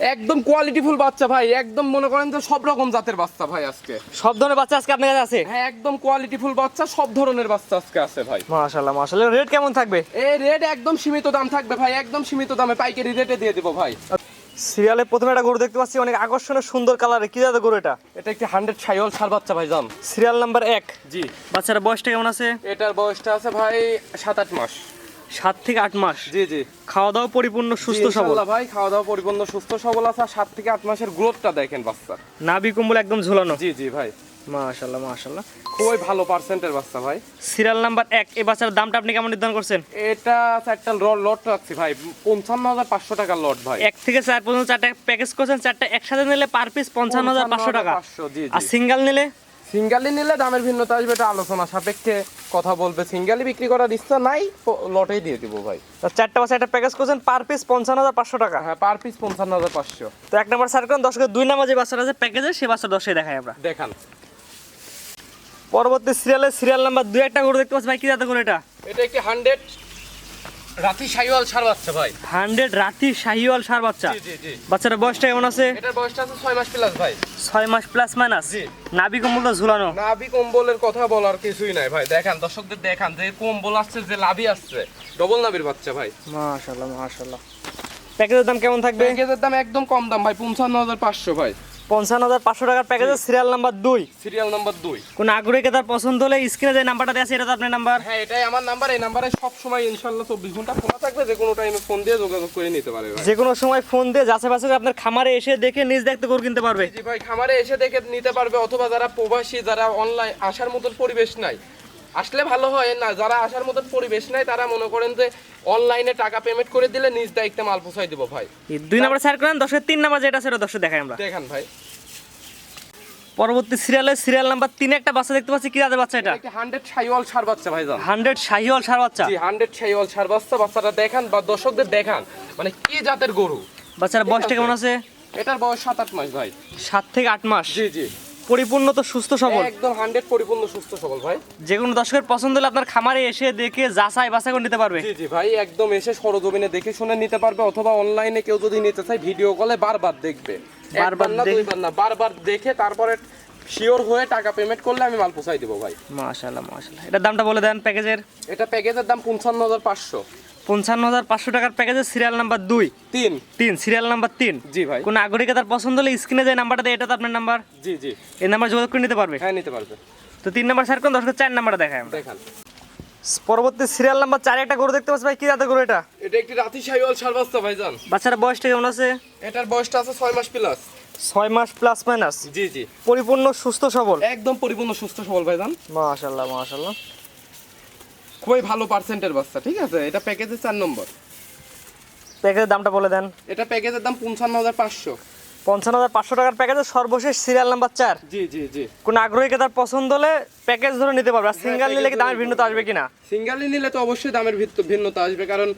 একদম কোয়ালিটিফুল বাচ্চা ভাই একদম মনে করেন যে সব রকম জাতের বাচ্চা ভাই আজকে। সব ধরনের বাচ্চা আজকে আপনার কাছে আছে? হ্যাঁ একদম কোয়ালিটিফুল বাচ্চা সব ধরনের বাচ্চা আজকে আছে ভাই। মাশাল্লাহ মাশাল্লাহ রেট কেমন থাকবে? এই রেট একদম সীমিত দাম থাকবে ভাই একদম সীমিত দামে পাইকারি রেটে দিয়ে দেবো ভাই। সিরিয়ালে প্রথমে একটা গরু দেখতে পাচ্ছি অনেক আকর্ষণীয় সুন্দর কালারে কি জাতের গরু এটা? এটা একটি হান্ড্রেড ছাইল সার বাচ্চা ভাই জান। সিরিয়াল নাম্বার এক। জি। বাচ্চার বয়সটা কেমন আছে? এটার বয়সটা আছে ভাই সাত আট মাস। সাত থেকে আট মাস। জি জি। খাওয়া দাওয়া পরিপূর্ণ সুস্থ সবল। ভাই খাওয়া দাওয়া পরিপূর্ণ সুস্থ সবল আছে আর সাত থেকে আট মাসের গ্রোথটা দেখেন বাচ্চার। নাভি কম্বল একদম ঝুলানো। জি জি ভাই। মাশাল্লাহ মাশাল্লাহ খুবই ভালো পার্সেন্টের বাচ্চা ভাই। সিরিয়াল নাম্বার এক এই বাচ্চার দামটা আপনি কেমন নির্ধারণ করছেন? এটা চারটা লট রাখছি ভাই। পঞ্চান্ন হাজার পাঁচশো টাকার লট ভাই। এক থেকে চার পর্যন্ত চারটা প্যাকেজ করছেন চারটা একসাথে নিলে পার পিস পঞ্চান্ন হাজার পাঁচশো টাকা। 55,500 জি, জি। আর সিঙ্গেল নিলে সিঙ্গালি নিলে দামের ভিন্নতা আসবে এটা আলোচনা সাপেক্ষে কথা বলবে। সিঙ্গালি বিক্রি করার ইচ্ছা নাই লটেই দিয়ে দিব ভাই। তো চারটা বাচ্চা একটা প্যাকেজ করছেন পার পিস পঞ্চান্ন হাজার পাঁচশো টাকা। হ্যাঁ পার পিস পঞ্চান্ন হাজার পাঁচশো। তো এক নম্বর সার্কেল দশকে দুই নম্বর যে বাচ্চাটা আছে প্যাকেজে সেই বাচ্চা দশে দেখাই আমরা। দেখান। পরবর্তী সিরিয়ালে সিরিয়াল নাম্বার দুই একটা গরু দেখতে পাচ্ছি ভাই কি জাতের গরু এটা? এটা একটি হান্ড্রেড রাতি সাইওয়াল সার বাচ্চা ভাই। হান্ড্রেড রাতি শাহিওয়াল সার বাচ্চা। জি জি জি। বাচ্চাটার বয়সটা কেমন আছে? এটার বয়সটা আছে ছয় মাস প্লাস ভাই। ছয় মাস প্লাস মাইনাস জি। নাভি কম্বলটা ঝুলানো? নাভি কম্বলের কথা বলার কিছুই নাই ভাই। দেখান দর্শকদের দেখান যে কম্বল আসছে যে লাভি আসছে। ডবল নাভির বাচ্চা ভাই। মাশাল্লাহ মাশাল্লাহ প্যাকেজের দাম কেমন থাকবে? প্যাকেজের দাম একদম কম দাম ভাই পঞ্চান্ন হাজার পাঁচশো ভাই। পঞ্চান্ন হাজার পাঁচশো টাকার প্যাকেজের সিরিয়াল নাম্বার দুই। সিরিয়াল নাম্বার দুই। কোন পছন্দ হলে স্ক্রিনে যে নাম্বারটা দেওয়া আছে এটা তো আপনার নাম্বার হ্যাঁ এটাই আমার নাম্বার এই নাম্বারে সব সময় ইনশাল্লাহ চব্বিশ ঘণ্টা খোলা থাকবে যে কোনো টাইমে ফোন দিয়ে যোগাযোগ করে নিতে পারবে যে কোনো সময় ফোন দিয়ে যাচাই বাছাই করে আপনার খামারে এসে দেখে নিজ দেখতে করে কিনতে পারবে। জি ভাই খামারে এসে দেখে নিতে পারবে অথবা যারা প্রবাসী যারা অনলাইন আসার মতন পরিবেশ নাই আসলে ভালো হয় না। যারা আসার মতন পরিবেশ নাই তারা মনে করেন যে অনলাইনে টাকা পেমেন্ট করে দিলে নিজ দায়িত্বে মাল পৌঁছাই দিব ভাই। দুই নাম্বার স্যার করেন দশের তিন নাম্বার যেটা সেটা দশে দেখাই আমরা। দেখান ভাই। পরবর্তী সিরিয়ালে সিরিয়াল নাম্বার তিনে একটা বাচ্চা দেখতে পাচ্ছি কি জাতের বাচ্চা এটা? একটি হান্ড্রেড সাইওয়াল সার বাচ্চা ভাই হান্ড্রেড শাহিওয়াল সার বাচ্চা। জি হান্ড্রেড সাইওয়াল সার বাচ্চা বাচ্চাটা দেখান বা দর্শকদের দেখান। মানে কি জাতের গরু? বাচ্চার বয়সটা কেমন আছে? এটার বয়স সাত আট মাস ভাই। সাত থেকে আট মাস। জি জি। পরিপূর্ণ তো সুস্থ সবল? একদম হান্ড্রেড পরিপূর্ণ সুস্থ সবল ভাই। যে কোনো দর্শকের পছন্দ হলে আপনার খামারে এসে দেখে যাচাই বাছাই করে নিতে পারবে। জি জি ভাই একদম এসে সরজমিনে দেখে শুনে নিতে পারবে অথবা অনলাইনে কেউ যদি নিতে চায় ভিডিও কলে বারবার দেখবে। বারবার না দুইবার না বারবার দেখে তারপরে শিওর হয়ে টাকা পেমেন্ট করলে আমি মাল পৌঁছাই দেবো ভাই। মাশাল্লাহ মাশাল্লাহ এটার দামটা বলে দেন প্যাকেজের। এটা প্যাকেজের দাম পঞ্চান্ন হাজার পাঁচশো। পঞ্চান্ন হাজার পাঁচশো টাকার প্যাকেজের সিরিয়াল নাম্বার দুই। তিন। তিন সিরিয়াল নাম্বার তিন। জি ভাই। কোন নাগরিকে তার পছন্দ হলে স্ক্রিনে যে নাম্বারটা দেয় এটা তো আপনার নাম্বার জি জি। এই নাম্বার যোগাযোগ করে নিতে পারবে? হ্যাঁ নিতে পারবে। তো তিন নাম্বার স্যার কোন দর্শকের চার নাম্বারটা দেখায় আমরা। দেখান। পরবর্তী সিরিয়াল নাম্বার চারে একটা গরু দেখতে পাচ্ছি ভাই কি জাতের গরু এটা? এটা একটি রাতি সাইওয়াল সারবাস্তা ভাইজান। বাচ্চারা বয়সটা কেমন আছে? এটার বয়সটা আছে ছয় মাস প্লাস ছয় মাস প্লাস মাইনাস জি জি। পরিপূর্ণ সুস্থ সবল? একদম পরিপূর্ণ সুস্থ সবল ভাইজান। মাশাল্লাহ মাশাল্লাহ খুবই ভালো পার্সেন্টের বাচ্চা ঠিক আছে? এটা প্যাকেজে চার নম্বর। প্যাকেজের দামটা বলে দেন। এটা প্যাকেজের দাম পঞ্চান্ন হাজার পাঁচশো। পঞ্চান্ন হাজার পাঁচশো টাকার প্যাকেজের সর্বশেষ সিরিয়াল নাম্বার চার। জি জি জি। কোন আগ্রহীকে তার পছন্দ হলে প্যাকেজ ধরে নিতে পারবে। আর সিঙ্গেল নিলে কি দামের ভিন্নতা আসবে কিনা? সিঙ্গেল নিলে তো অবশ্যই দামের ভিত্ত- ভিন্নতা আসবে কারণ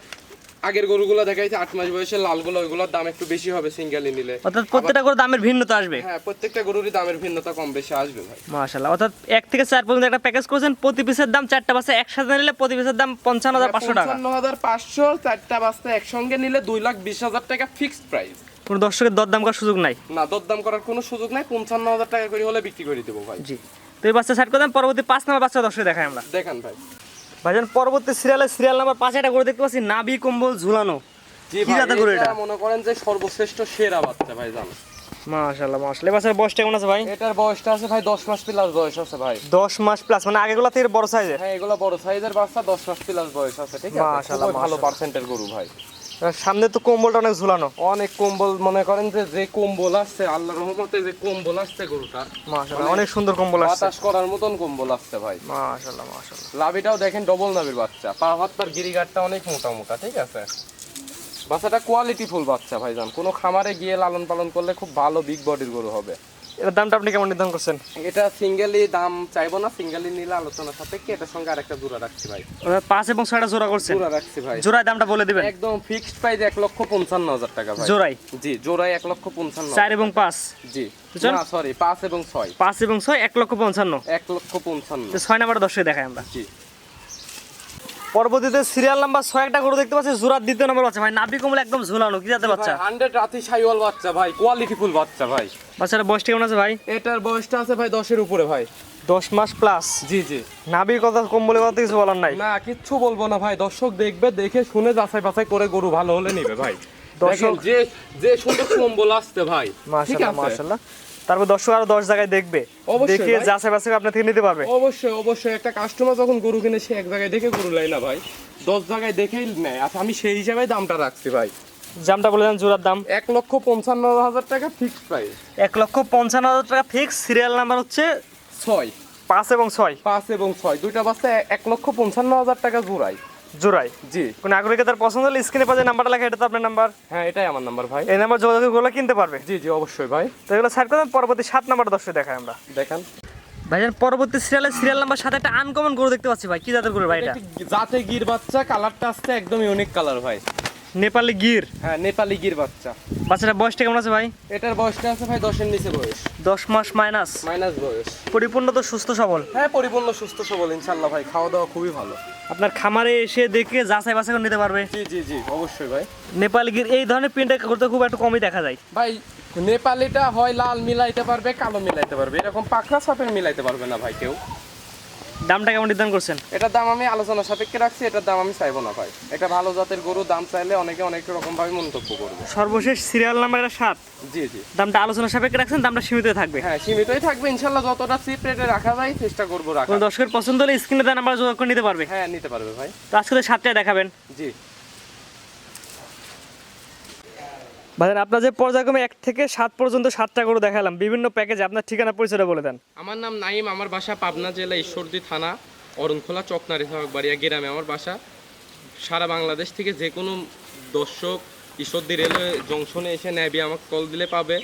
আগের গরুগুলো দেখাইছে আট মাস বয়সের লালগুলো ওইগুলোর দাম একটু বেশি হবে সিঙ্গালি নিলে। অর্থাৎ প্রত্যেকটা করে দামের ভিন্নতা আসবে? হ্যাঁ প্রত্যেকটা গরুরই দামের ভিন্নতা কম বেশি আসবে ভাই। মাশাল্লাহ অর্থাৎ এক থেকে চার পর্যন্ত একটা প্যাকেজ করেছেন প্রতি পিসের দাম চারটা বাসে একসাথে নিলে প্রতি পিসের দাম পঞ্চান্ন হাজার পাঁচশো টাকা। পঞ্চান্ন হাজার পাঁচশো চারটা বাস্তা একসঙ্গে নিলে দুই লাখ বিশ হাজার টাকা ফিক্সড প্রাইস কোনো দর্শকের দরদাম করার সুযোগ নাই? না দরদাম করার কোনো সুযোগ নাই পঞ্চান্ন হাজার টাকা করে হলে বিক্রি করে দেবো ভাই। জি। তো এই বাচ্চা সাইড করে দেন পরবর্তী পাঁচ নাম্বার বাচ্চা দর্শক দেখাই আমরা। দেখান ভাই। ভাইজান পরবর্তী সিরিয়ালে সিরিয়াল নাম্বার পাঁচে একটা করে দেখতে পাচ্ছি নাবি কম্বল ঝুলানো। কি এটা? মনে করেন যে সর্বশ্রেষ্ঠ সেরা বাচ্চা ভাই জানো মাশাল্লাহ মাশাল্লাহ এই বয়সটা কেমন আছে ভাই? এটার বয়সটা আছে ভাই দশ মাস প্লাস বয়স আছে ভাই। দশ মাস প্লাস মানে আগেগুলা থেকে বড় সাইজের হ্যাঁ এগুলা বড় সাইজের বাচ্চা দশ মাস প্লাস বয়স আছে ঠিক আছে? মাশাআল্লাহ, ভালো মাশাআল্লাহ। পার্সেন্টের গরু ভাই। সামনে তো কম্বলটা অনেক ঝুলানো। অনেক কম্বল মনে করেন যে যে কম্বল আসছে আল্লাহ রহমতে যে কম্বল আসছে গরুটার। মাশাল্লাহ অনেক সুন্দর কম্বল আসছে। বাতাস করার মতন কম্বল আসছে ভাই। মাশাল্লাহ মাশাল্লাহ লাভিটাও দেখেন ডবল নাভির বাচ্চা। পা হাত পার গিরিগারটা অনেক মোটা মোটা ঠিক আছে? বাচ্চাটা কোয়ালিটি ফুল বাচ্চা ভাইজান। কোনো খামারে গিয়ে লালন পালন করলে খুব ভালো বিগ বডির গরু হবে। এটার দামটা আপনি কেমন নির্ধারণ করছেন? এটা সিঙ্গেলি দাম চাইব না সিঙ্গেলি নিলে আলোচনা সাপেক্ষে এটার সঙ্গে আরেকটা জোড়া রাখছি ভাই। পাঁচ এবং ছয়টা জোড়া করছেন? জোড়া রাখছি ভাই। জোড়ায় দামটা বলে দিবেন। একদম ফিক্সড প্রাইস এক লক্ষ পঞ্চান্ন হাজার টাকা ভাই। জোড়াই জি জোড়ায় এক লক্ষ পঞ্চান্ন। চার এবং পাঁচ? জি। না সরি পাঁচ এবং ছয়। পাঁচ এবং ছয় এক লক্ষ পঞ্চান্ন। এক লক্ষ পঞ্চান্ন। ছয় নাম্বার দশে দেখাই আমরা। জি। পরবর্তীতে সিরিয়াল নাম্বার ছয় একটা গরু দেখতে পাচ্ছি জোড়ার দ্বিতীয় নম্বর বাচ্চা। ভাই নাভি কমলে একদম ঝুলানো কি জাতের বাচ্চা? হান্ড্রেড রাতি সাইওয়াল বাচ্চা ভাই কোয়ালিটিফুল বাচ্চা ভাই। বাচ্চাটা বয়সটা কেমন আছে ভাই? এটার বয়সটা আছে ভাই দশের উপরে ভাই। দশ মাস প্লাস জি জি। নাভির কথা কম বলে কথা কিছু বলার নাই। না কিচ্ছু বলব না ভাই। দর্শক দেখবে দেখে শুনে যাচাই বাছাই করে গরু ভালো হলে নিবে ভাই। দর্শক- যে যে সুন্দর কম্বল আসছে ভাই। ঠিক আছে? মাশাআল্লাহ। তারপর দর্শক আরও দশ জায়গায় দেখবে। দেখে যাচাই বাছাই আপনার থেকে নিতে পারবে। অবশ্যই অবশ্যই। একটা কাস্টমার যখন গরু কিনে সে এক জায়গায় দেখে গরু লাই না ভাই। দশ জায়গায় দেখেই নেয়। আচ্ছা আমি সেই হিসাবে দামটা রাখছি ভাই। জামটা বলে দেন জোড়ার দাম। এক লক্ষ পঞ্চান্ন হাজার টাকা ফিক্সড প্রাইস এক লক্ষ পঞ্চান্ন হাজার টাকা ফিক্স সিরিয়াল নাম্বার হচ্ছে ছয়। পাঁচ এবং ছয়। পাঁচ এবং ছয়। দুইটা বাচ্চা এক লক্ষ পঞ্চান্ন হাজার টাকা জোড়াই জোড়াই জি। কোন আগ্রহীকে তার পছন্দ হলে স্ক্রিনে পাশে নাম্বারটা লেখা এটা তো আপনার নাম্বার হ্যাঁ এটাই আমার নাম্বার ভাই। এই নাম্বার যোগাযোগ করলে কিনতে পারবে? জি জি অবশ্যই ভাই। তো এগুলো সাইড করেন পরবর্তী সাত নাম্বার দর্শক দেখায় আমরা। দেখেন। ভাইজান পরবর্তী সিরিয়ালের সিরিয়াল নাম্বার সাথে একটা আনকমন গরু দেখতে পাচ্ছি ভাই। কি জাতের গরু ভাই এটা? জাতে গির বাচ্চা? কালারটা আসছে একদম ইউনিক কালার ভাই। নেপালি গির? হ্যাঁ নেপালি গির বাচ্চা। বাচ্চাটা বয়সটা কেমন আছে ভাই? এটার বয়সটা আছে ভাই দশের নিচে বয়স। দশ মাস মাইনাস? মাইনাস বয়স। পরিপূর্ণ তো সুস্থ সবল? হ্যাঁ পরিপূর্ণ সুস্থ সবল ইনশাল্লাহ ভাই খাওয়া দাওয়া খুবই ভালো। আপনার খামারে এসে দেখে যাচাই বাছাই করে নিতে পারবে? জি জি জি অবশ্যই ভাই। নেপালি গির এই ধরনের প্রিন্টের করতে খুব একটু কমই দেখা যায়। ভাই নেপালিটা হয় লাল মিলাইতে পারবে কালো মিলাইতে পারবে। এরকম পাকড়া সাপের মিলাইতে পারবে না ভাই কেউ। দামটা কেমন নির্ধারণ করছেন? এটার দাম আমি আলোচনা সাপেক্ষে রাখছি এটার দাম আমি চাইব না ভাই। এটা ভালো জাতের গরু দাম চাইলে অনেকে অনেক রকম ভাবে মন্তব্য করবে। সর্বশেষ সিরিয়াল নাম্বার এটা সাত। জি জি। দামটা আলোচনা সাপেক্ষে রাখছেন দামটা সীমিত থাকবে। হ্যাঁ সীমিতই থাকবে ইনশাল্লাহ যতটা চিপ রেটে রাখা যায় চেষ্টা করব রাখা দর্শকের পছন্দ হলে স্ক্রিনে দেওয়া নাম্বার যোগাযোগ করে নিতে পারবে। হ্যাঁ নিতে পারবে ভাই। তো আজকে তো সাতটায় দেখাবেন। জি। ভাইজান আপনার যে পর্যায়ক্রমে এক থেকে সাত পর্যন্ত সাতটা করে দেখালাম বিভিন্ন প্যাকেজে আপনার ঠিকানা পরিচয়টা বলে দেন। আমার নাম নাইম আমার বাসা পাবনা জেলা ঈশ্বরদী থানা অরণখোলা চকনারি বাড়িয়া গ্রামে। আমার বাসা সারা বাংলাদেশ থেকে যে কোনো দর্শক ঈশ্বরদী রেলওয়ে জংশনে এসে নেবি আমাকে কল দিলে পাবে।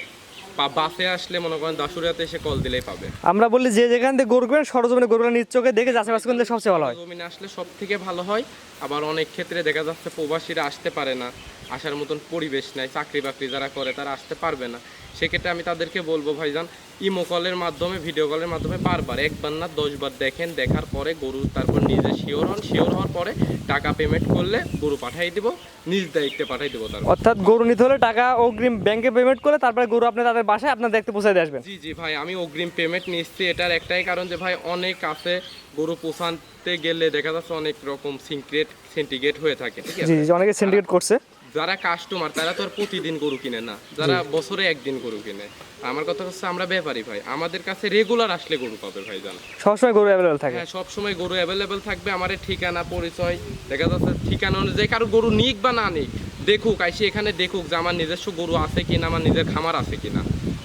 বাসে আসলে মনে করেন দাসুরিয়াতে এসে কল দিলেই পাবে। আমরা বলি যে যেখান থেকে গরু কিনবেন সরজমিনে গরুগুলো নিজ চোখে দেখে বাছাই করলে সবচেয়ে ভালো হয়। জমিনে আসলে সব থেকে ভালো হয়। আবার অনেক ক্ষেত্রে দেখা যাচ্ছে প্রবাসীরা আসতে পারে না। আসার মতন পরিবেশ নাই চাকরি বাকরি যারা করে তারা আসতে পারবে না। সেক্ষেত্রে আমি তাদেরকে বলব ভাইজান ইমো কলের মাধ্যমে ভিডিও কলের মাধ্যমে বারবার একবার না দশবার দেখেন দেখার পরে গরু তারপর নিজে শিওর হন শিওর হওয়ার পরে টাকা পেমেন্ট করলে গরু পাঠাই দিব নিজ দায়িত্বে পাঠাই দিব তার। অর্থাৎ গরু নিতে হলে টাকা অগ্রিম ব্যাংকে পেমেন্ট করে তারপরে গরু আপনি তাদের বাসায় আপনার দেখতে পৌঁছে দিয়ে আসবেন। জি জি ভাই আমি অগ্রিম পেমেন্ট নিচ্ছি। এটার একটাই কারণ যে ভাই অনেক আছে গরু পোষাতে গেলে দেখা যাচ্ছে অনেক রকম সিনক্রেট সেন্টিগ্রেট হয়ে থাকে। ঠিক আছে? জি অনেকে সিন্ডিকেট করছে। যারা কাস্টমার তারা তো আর প্রতিদিন গরু কিনে না। যারা বছরে একদিন গরু কিনে। আমার কথা হচ্ছে আমরা ব্যাপারী ভাই। আমাদের কাছে রেগুলার আসলে গরু পাবে ভাই জান সবসময় গরু অ্যাভেলেবেল থাকে? হ্যাঁ সবসময় গরু অ্যাভেলেবেল থাকবে আমার ঠিকানা পরিচয় দেখা যাচ্ছে ঠিকানা অনুযায়ী কারও গরু নিক বা না নিক দেখুক আইসি এখানে দেখুক যে আমার নিজস্ব গরু আছে কিনা আমার নিজের খামার আছে কিনা।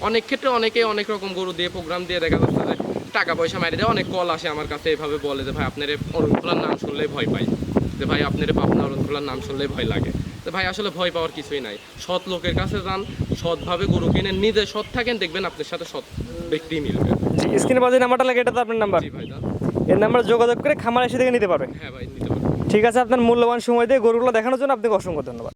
অনেক ক্ষেত্রে অনেকে অনেক রকম গরু দিয়ে প্রোগ্রাম দিয়ে দেখা যাচ্ছে যে টাকা পয়সা মারি দেয়। অনেক কল আসে আমার কাছে এভাবে বলে যে ভাই আপনার অরুণখোলার নাম শুনলেই ভয় পাই। যে ভাই আপনার পাবনা অরুণখোলার নাম শুনলেই ভয় লাগে। তো ভাই আসলে ভয় পাওয়ার কিছুই নাই। সৎ লোকের কাছে যান সৎভাবে গরু কিনে নিজে সৎ থাকেন দেখবেন আপনার সাথে সৎ ব্যক্তি মিলবে। জি স্ক্রিনে বাজে নাম্বারটা লাগে এটা তো আপনার নাম্বার। জি ভাই এই নাম্বার যোগাযোগ করে খামার এসে থেকে নিতে পারবে। হ্যাঁ ভাই নিতে পারবে। ঠিক আছে আপনার মূল্যবান সময় দিয়ে গরুগুলো দেখানোর জন্য আপনাকে অসংখ্য ধন্যবাদ।